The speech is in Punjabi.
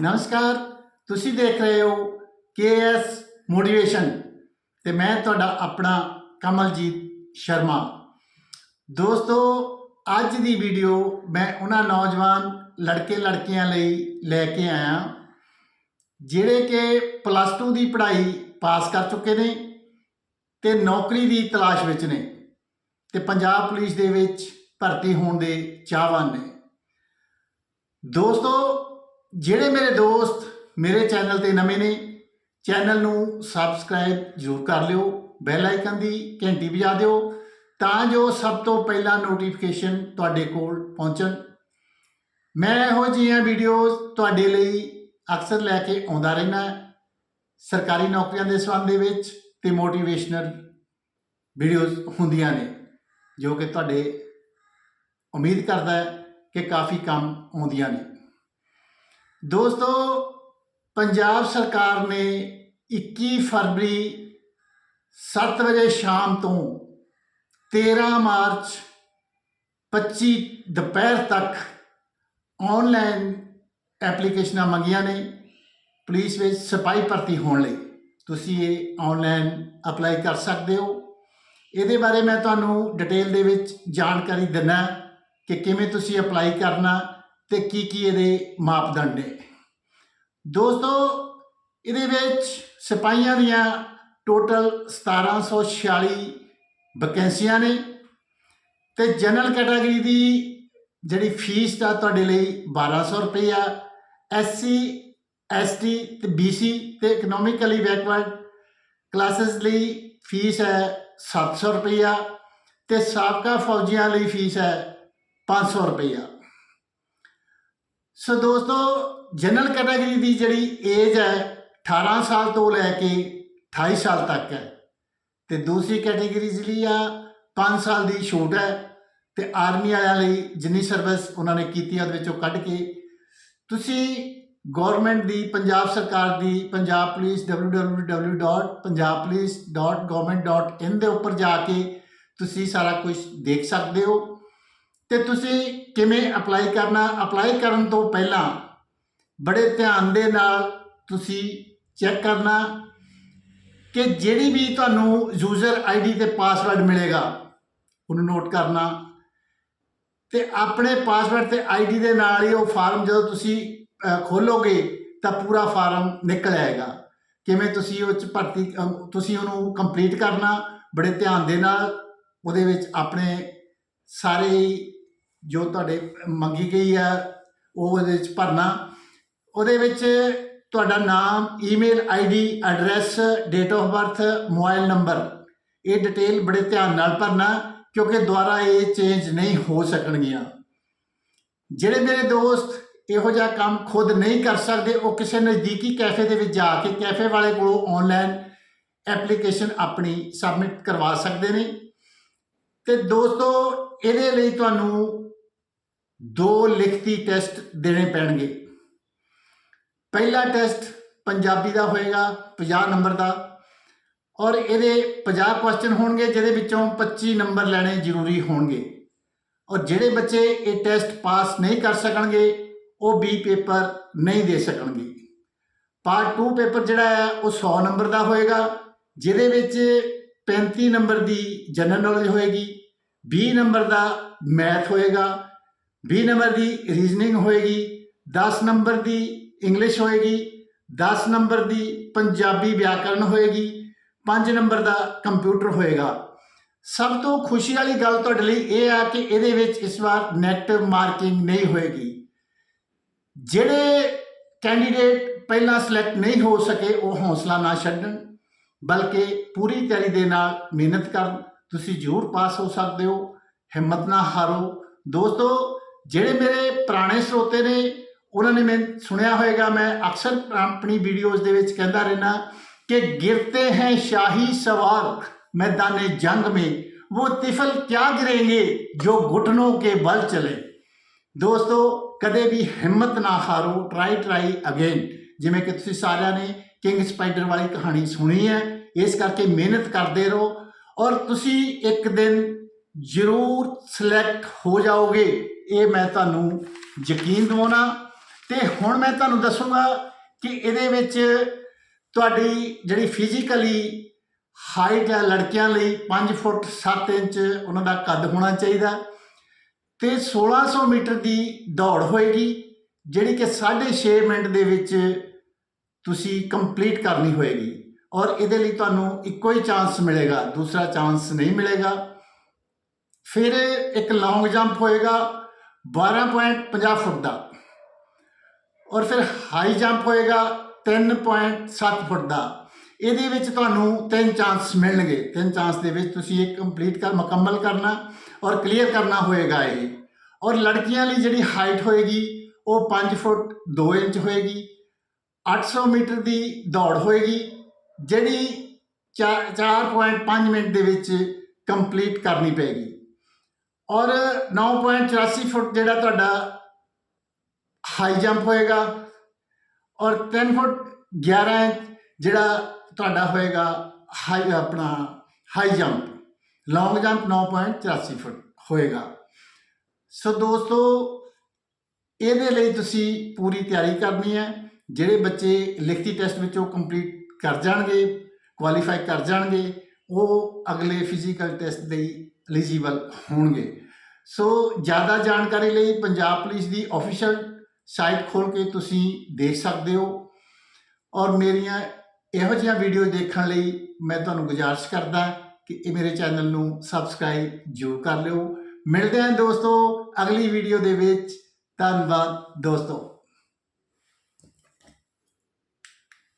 ਨਮਸਕਾਰ, ਤੁਸੀਂ ਦੇਖ ਰਹੇ ਹੋ ਕੇਐਸ ਮੋਟੀਵੇਸ਼ਨ ਤੇ ਮੈਂ ਤੁਹਾਡਾ ਆਪਣਾ ਕਮਲਜੀਤ ਸ਼ਰਮਾ। ਦੋਸਤੋ, ਅੱਜ ਦੀ ਵੀਡੀਓ ਮੈਂ ਉਹਨਾਂ ਨੌਜਵਾਨ ਲੜਕੇ ਲੜਕੀਆਂ ਲਈ ਲੈ ਕੇ ਆਇਆ, ਜਿਹੜੇ ਕਿ ਪਲੱਸ 2 ਦੀ ਪੜ੍ਹਾਈ ਪਾਸ ਕਰ ਚੁੱਕੇ ਨੇ ਤੇ ਨੌਕਰੀ ਦੀ ਤਲਾਸ਼ ਵਿੱਚ ਨੇ ਤੇ ਪੰਜਾਬ ਪੁਲਿਸ ਦੇ ਵਿੱਚ ਭਰਤੀ ਹੋਣ ਦੇ ਚਾਹਵਾਨ ਨੇ। ਦੋਸਤੋ ਜਿਹੜੇ ਮੇਰੇ ਦੋਸਤ ਮੇਰੇ ਚੈਨਲ ਤੇ ਨਵੇਂ ਨੇ, ਚੈਨਲ ਨੂੰ ਸਬਸਕ੍ਰਾਈਬ ਜ਼ਰੂਰ ਕਰ ਲਿਓ ਬੈਲ ਆਈਕਨ ਦੀ ਘੰਟੀ ਵਜਾ ਦਿਓ, ਤਾਂ ਜੋ ਸਭ ਤੋਂ ਪਹਿਲਾਂ ਨੋਟੀਫਿਕੇਸ਼ਨ ਤੁਹਾਡੇ ਕੋਲ ਪਹੁੰਚਣ। ਮੈਂ ਇਹੋ ਜਿਹੀਆਂ ਵੀਡੀਓਜ਼ ਤੁਹਾਡੇ ਲਈ ਅਕਸਰ ਲੈ ਕੇ ਆਉਂਦਾ ਰਹਿਣਾ ਸਰਕਾਰੀ ਨੌਕਰੀਆਂ ਦੇ ਸੰਬੰਧ ਦੇ ਵਿੱਚ ਤੇ ਮੋਟੀਵੇਸ਼ਨਲ ਵੀਡੀਓਜ਼ ਹੁੰਦੀਆਂ ਨੇ, ਜੋ ਕਿ ਤੁਹਾਡੇ ਉਮੀਦ ਕਰਦਾ ਕਿ ਕਾਫੀ ਕੰਮ ਆਉਂਦੀਆਂ ਨੇ। ਦੋਸਤੋ, ਪੰਜਾਬ ਸਰਕਾਰ ਨੇ 21 ਫਰਵਰੀ 7 ਵਜੇ ਸ਼ਾਮ ਤੋਂ 13 ਮਾਰਚ 25 ਦੁਪਹਿਰ ਤੱਕ ਆਨਲਾਈਨ ਐਪਲੀਕੇਸ਼ਨਾਂ ਮੰਗੀਆਂ ਨੇ, ਪੁਲਿਸ ਵਿੱਚ ਸਿਪਾਹੀ ਭਰਤੀ ਹੋਣ ਲਈ। ਤੁਸੀਂ ਇਹ ਆਨਲਾਈਨ ਅਪਲਾਈ ਕਰ ਸਕਦੇ ਹੋ। ਇਹਦੇ ਬਾਰੇ ਮੈਂ ਤੁਹਾਨੂੰ ਡਿਟੇਲ ਦੇ ਵਿੱਚ ਜਾਣਕਾਰੀ ਦਿੰਨਾ ਕਿ ਕਿਵੇਂ ਤੁਸੀਂ ਅਪਲਾਈ ਕਰਨਾ ਤੇ ਕੀ ਕੀ ਇਹਦੇ ਮਾਪਦੰਡ ਨੇ। ਦੋਸਤੋ, ਇਹਦੇ ਵਿੱਚ ਸਿਪਾਹੀਆਂ ਦੀਆਂ ਟੋਟਲ 1746 ਵੈਕੈਂਸੀਆਂ ਨੇ ਤੇ ਜਨਰਲ ਕੈਟਾਗਰੀ ਦੀ ਜਿਹੜੀ ਫੀਸ ਆ ਤੁਹਾਡੇ ਲਈ 1200 ਰੁਪਏ ਆ। ਐਸਸੀ ਐਸਟੀ ਤੇ ਬੀਸੀ ਤੇ ਇਕਨੋਮਿਕਲੀ ਬੈਕਵਰਡ ਕਲਾਸਿਸ ਲਈ ਫੀਸ ਹੈ 700 ਰੁਪਇਆ ਤੇ ਸਾਬਕਾ ਫੌਜੀਆਂ ਲਈ ਫੀਸ ਹੈ 500 ਰੁਪਇਆ ਸੋ ਦੋਸਤੋ ਜਨਰਲ ਕੈਟਾਗਰੀ ਦੀ ਜਿਹੜੀ ਏਜ ਹੈ 18 ਸਾਲ ਤੋਂ ਲੈ ਕੇ 28 ਸਾਲ ਤੱਕ ਹੈ। ਤੇ ਦੂਸਰੀ ਕੈਟਾਗਰੀ ਜਿਹੜੀ ਆ 5 ਸਾਲ ਦੀ ਛੋਟ ਹੈ। ਤੇ ਆਰਮੀ ਵਾਲਿਆਂ ਲਈ ਜਿੰਨੀ ਸਰਵਿਸ ਉਹਨਾਂ ਨੇ ਕੀਤੀ ਹੈ ਉਹਦੇ ਵਿੱਚੋਂ ਕੱਢ ਕੇ ਤੁਸੀਂ ਗਵਰਨਮੈਂਟ ਦੀ, ਪੰਜਾਬ ਸਰਕਾਰ ਦੀ, ਪੰਜਾਬ ਪੁਲਿਸ www.punjabpolice.government.in ਦੇ ਉੱਪਰ ਜਾ ਕੇ ਤੁਸੀਂ ਸਾਰਾ ਕੁਝ ਦੇਖ ਸਕਦੇ ਹੋ। ਤੇ ਤੁਸੀਂ ਕਿਵੇਂ ਅਪਲਾਈ ਕਰਨਾ? ਅਪਲਾਈ ਕਰਨ ਤੋਂ ਪਹਿਲਾਂ ਬੜੇ ਧਿਆਨ ਦੇ ਨਾਲ ਤੁਸੀਂ ਚੈੱਕ ਕਰਨਾ ਕਿ ਜਿਹੜੀ ਵੀ ਤੁਹਾਨੂੰ ਯੂਜ਼ਰ ਆਈਡੀ ਤੇ ਪਾਸਵਰਡ ਮਿਲੇਗਾ, ਉਹਨੂੰ ਨੋਟ ਕਰਨਾ ਤੇ ਆਪਣੇ ਪਾਸਵਰਡ ਤੇ ਆਈਡੀ ਦੇ ਨਾਲ ਹੀ ਉਹ ਫਾਰਮ ਜਦੋਂ ਤੁਸੀਂ ਖੋਲੋਗੇ ਤਾਂ ਪੂਰਾ ਫਾਰਮ ਨਿਕਲ ਆਏਗਾ। ਕਿਵੇਂ ਤੁਸੀਂ ਉਹ ਚ ਭਰਤੀ ਤੁਸੀਂ ਉਹਨੂੰ ਕੰਪਲੀਟ ਕਰਨਾ ਬੜੇ ਧਿਆਨ ਦੇ ਨਾਲ, ਉਹਦੇ ਵਿੱਚ ਆਪਣੇ ਸਾਰੇ ਜੋ ਤੁਹਾਡੇ ਮੰਗੀ ਗਈ ਆ, ਉਹ ਉਹਦੇ ਵਿੱਚ ਭਰਨਾ। ਉਹਦੇ ਵਿੱਚ ਤੁਹਾਡਾ ਨਾਮ email ID address date of birth mobile number ਇਹ ਡਿਟੇਲ ਬੜੇ ਧਿਆਨ ਨਾਲ ਭਰਨਾ, ਕਿਉਂਕਿ ਦੁਬਾਰਾ ਇਹ ਚੇਂਜ ਨਹੀਂ ਹੋ ਸਕਣਗੀਆਂ। ਜਿਹੜੇ ਮੇਰੇ ਦੋਸਤ ਇਹੋ ਜਿਹਾ ਕੰਮ ਖੁਦ ਨਹੀਂ ਕਰ ਸਕਦੇ, ਉਹ ਕਿਸੇ ਨਜ਼ਦੀਕੀ ਕੈਫੇ ਦੇ ਵਿੱਚ ਜਾ ਕੇ ਕੈਫੇ ਵਾਲੇ ਕੋਲੋਂ ਆਨਲਾਈਨ ਐਪਲੀਕੇਸ਼ਨ ਆਪਣੀ ਸਬਮਿਟ ਕਰਵਾ ਸਕਦੇ ਨੇ। ਤੇ ਦੋਸਤੋ, ਇਹਦੇ ਲਈ ਤੁਹਾਨੂੰ ਦੋ ਲਿਖਤੀ ਟੈਸਟ ਦੇਣੇ ਪੈਣਗੇ। ਪਹਿਲਾ ਟੈਸਟ ਪੰਜਾਬੀ ਦਾ ਹੋਏਗਾ 50 ਨੰਬਰ ਦਾ। ਔਰ ਇਹਦੇ 50 ਕੁਐਸਚਨ ਹੋਣਗੇ, ਜਿਹਦੇ ਵਿੱਚੋਂ 25 ਨੰਬਰ ਲੈਣੇ ਜ਼ਰੂਰੀ ਹੋਣਗੇ। ਔਰ ਜਿਹੜੇ ਬੱਚੇ ਇਹ ਟੈਸਟ ਪਾਸ ਨਹੀਂ ਕਰ ਸਕਣਗੇ, ਉਹ ਵੀ ਪੇਪਰ ਨਹੀਂ ਦੇ ਸਕਣਗੇ। ਪਾਰਟ 2 ਪੇਪਰ ਜਿਹੜਾ ਹੈ, ਉਹ 100 ਨੰਬਰ ਦਾ ਹੋਏਗਾ, ਜਿਹਦੇ ਵਿੱਚ 35 ਨੰਬਰ ਦੀ ਜਨਰਲ ਨੌਲੇਜ ਹੋਏਗੀ 20 ਨੰਬਰ ਦਾ ਮੈਥ ਹੋਏਗਾ 20 ਨੰਬਰ ਦੀ ਰੀਜ਼ਨਿੰਗ ਹੋਏਗੀ 10 ਨੰਬਰ ਦੀ ਇੰਗਲਿਸ਼ ਹੋਏਗੀ 10 ਨੰਬਰ ਦੀ ਪੰਜਾਬੀ ਵਿਆਕਰਣ ਹੋਏਗੀ 5 ਨੰਬਰ ਦਾ ਕੰਪਿਊਟਰ ਹੋਏਗਾ। ਸਭ ਤੋਂ ਖੁਸ਼ੀ ਵਾਲੀ ਗੱਲ ਤੁਹਾਡੇ ਲਈ ਇਹ ਆ ਕਿ ਇਹਦੇ ਵਿੱਚ ਇਸ ਵਾਰ ਨੈਗੇਟਿਵ ਮਾਰਕਿੰਗ ਨਹੀਂ ਹੋਏਗੀ। ਜਿਹੜੇ ਕੈਂਡੀਡੇਟ ਪਹਿਲਾਂ ਸਿਲੈਕਟ ਨਹੀਂ ਹੋ ਸਕੇ, ਉਹ ਹੌਸਲਾ ਨਾ ਛੱਡਣ, ਬਲਕਿ ਪੂਰੀ ਤਿਆਰੀ ਦੇ ਨਾਲ ਮਿਹਨਤ ਕਰਨ। ਤੁਸੀਂ ਜ਼ਰੂਰ ਪਾਸ ਹੋ ਸਕਦੇ ਹੋ, ਹਿੰਮਤ ਨਾ ਹਾਰੋ। ਦੋਸਤੋ ਜਿਹੜੇ ਮੇਰੇ ਪੁਰਾਣੇ ਸਰੋਤੇ ਨੇ ਉਹਨਾਂ ਨੇ ਮੈਂ ਸੁਣਿਆ ਹੋਵੇਗਾ ਮੈਂ ਅਕਸਰ ਆਪਣੀ ਵੀਡੀਓਜ਼ ਦੇ ਵਿੱਚ ਕਹਿੰਦਾ ਰਹਿਣਾ कि गिरते हैं शाही सवार मैदान जंग में वो तिफल क्या गिरेंगे जो घुटनों के बल चले ਦੋਸਤੋ ਕਦੇ ਵੀ ਹਿੰਮਤ ਨਾ ਹਾਰੋ ਟਰਾਈ ਟਰਾਈ ਅਗੇਨ ਜਿਵੇਂ ਕਿ ਤੁਸੀਂ ਸਾਰਿਆਂ ਨੇ ਕਿੰਗ ਸਪਾਈਡਰ ਵਾਲੀ ਕਹਾਣੀ ਸੁਣੀ ਹੈ ਇਸ ਕਰਕੇ ਮਿਹਨਤ ਕਰਦੇ ਰਹੋ ਔਰ ਤੁਸੀਂ ਇੱਕ ਦਿਨ ਜ਼ਰੂਰ ਸਿਲੈਕਟ ਹੋ ਜਾਓਗੇ ਇਹ ਮੈਂ ਤੁਹਾਨੂੰ ਯਕੀਨ ਦਿਵਾਉਣਾ ਤੇ ਹੁਣ ਮੈਂ ਤੁਹਾਨੂੰ ਦੱਸੂਗਾ ਕਿ ਇਹਦੇ ਵਿੱਚ ਤੁਹਾਡੀ ਜਿਹੜੀ ਫਿਜ਼ੀਕਲੀ ਹਾਈਟ ਹੈ ਲੜਕਿਆਂ ਲਈ 5 ਫੁੱਟ 7 ਇੰਚ ਉਹਨਾਂ ਦਾ ਕੱਦ ਹੋਣਾ ਚਾਹੀਦਾ ਤੇ 1600 ਮੀਟਰ ਦੀ ਦੌੜ ਹੋਏਗੀ, ਜਿਹੜੀ ਕਿ 6.5 ਮਿੰਟ ਦੇ ਵਿੱਚ ਤੁਸੀਂ ਕੰਪਲੀਟ ਕਰਨੀ ਹੋਏਗੀ ਔਰ ਇਹਦੇ ਲਈ ਤੁਹਾਨੂੰ ਇੱਕੋ ਹੀ ਚਾਂਸ ਮਿਲੇਗਾ, ਦੂਸਰਾ ਚਾਂਸ ਨਹੀਂ ਮਿਲੇਗਾ। ਫਿਰ ਇੱਕ ਲੌਂਗ ਜੰਪ ਹੋਏਗਾ 12.50 ਫੁੱਟ ਦਾ ਔਰ ਫਿਰ ਹਾਈ ਜੰਪ ਹੋਏਗਾ 3.7 ਫੁੱਟ ਦਾ ਇਹਦੇ ਵਿੱਚ ਤੁਹਾਨੂੰ ਤਿੰਨ ਚਾਂਸ ਮਿਲਣਗੇ ਤਿੰਨ ਚਾਂਸ ਦੇ ਵਿੱਚ ਤੁਸੀਂ ਇਹ ਕੰਪਲੀਟ ਕਰ ਮੁਕੰਮਲ ਕਰਨਾ ਔਰ ਕਲੀਅਰ ਕਰਨਾ ਹੋਏਗਾ ਇਹ ਔਰ ਲੜਕੀਆਂ ਲਈ ਜਿਹੜੀ ਹਾਈਟ ਹੋਏਗੀ ਉਹ 5 ਫੁੱਟ 2 ਇੰਚ ਹੋਏਗੀ 800 ਮੀਟਰ ਦੀ ਦੌੜ ਹੋਏਗੀ ਜਿਹੜੀ 4.5 ਮਿੰਟ ਦੇ ਵਿੱਚ ਕੰਪਲੀਟ ਕਰਨੀ ਪਏਗੀ ਔਰ 9.84 ਫੁੱਟ ਜਿਹੜਾ ਤੁਹਾਡਾ ਹਾਈ ਜੰਪ ਹੋਏਗਾ ਔਰ 3 ਫੁੱਟ 11 ਇੰਚ ਜਿਹੜਾ ਤੁਹਾਡਾ ਹੋਏਗਾ ਹਾਈ ਆਪਣਾ high jump long jump 9.84 foot ਹੋਏਗਾ। ਸੋ ਦੋਸਤੋ, ਇਹਦੇ ਲਈ ਤੁਸੀਂ ਪੂਰੀ ਤਿਆਰੀ ਕਰਨੀ ਹੈ। ਜਿਹੜੇ ਬੱਚੇ ਲਿਖਤੀ ਟੈਸਟ ਵਿੱਚੋਂ ਕੰਪਲੀਟ ਕਰ ਜਾਣਗੇ ਕੁਆਲੀਫਾਈ ਕਰ ਜਾਣਗੇ, ਉਹ ਅਗਲੇ ਫਿਜ਼ੀਕਲ ਟੈਸਟ ਲਈ ਐਲੀਜੀਬਲ ਹੋਣਗੇ। ਸੋ ਜ਼ਿਆਦਾ ਜਾਣਕਾਰੀ ਲਈ ਪੰਜਾਬ ਪੁਲਿਸ ਦੀ ਅਫੀਸ਼ੀਅਲ ਸਾਈਟ ਖੋਲ ਕੇ ਤੁਸੀਂ ਦੇਖ ਸਕਦੇ ਹੋ। ਔਰ ਮੇਰੀਆਂ ਇਹੋ ਜਿਹੀਆਂ ਵੀਡੀਓ ਦੇਖਣ ਲਈ ਮੈਂ ਤੁਹਾਨੂੰ ਗੁਜ਼ਾਰਿਸ਼ ਕਰਦਾ ਕਿ ਇਹ ਮੇਰੇ ਚੈਨਲ ਨੂੰ ਸਬਸਕ੍ਰਾਈਬ ਜ਼ਰੂਰ ਕਰ ਲਿਓ। ਮਿਲਦੇ ਹਾਂ ਦੋਸਤੋ ਅਗਲੀ ਵੀਡੀਓ ਦੇ ਵਿੱਚ। ਧੰਨਵਾਦ ਦੋਸਤੋ।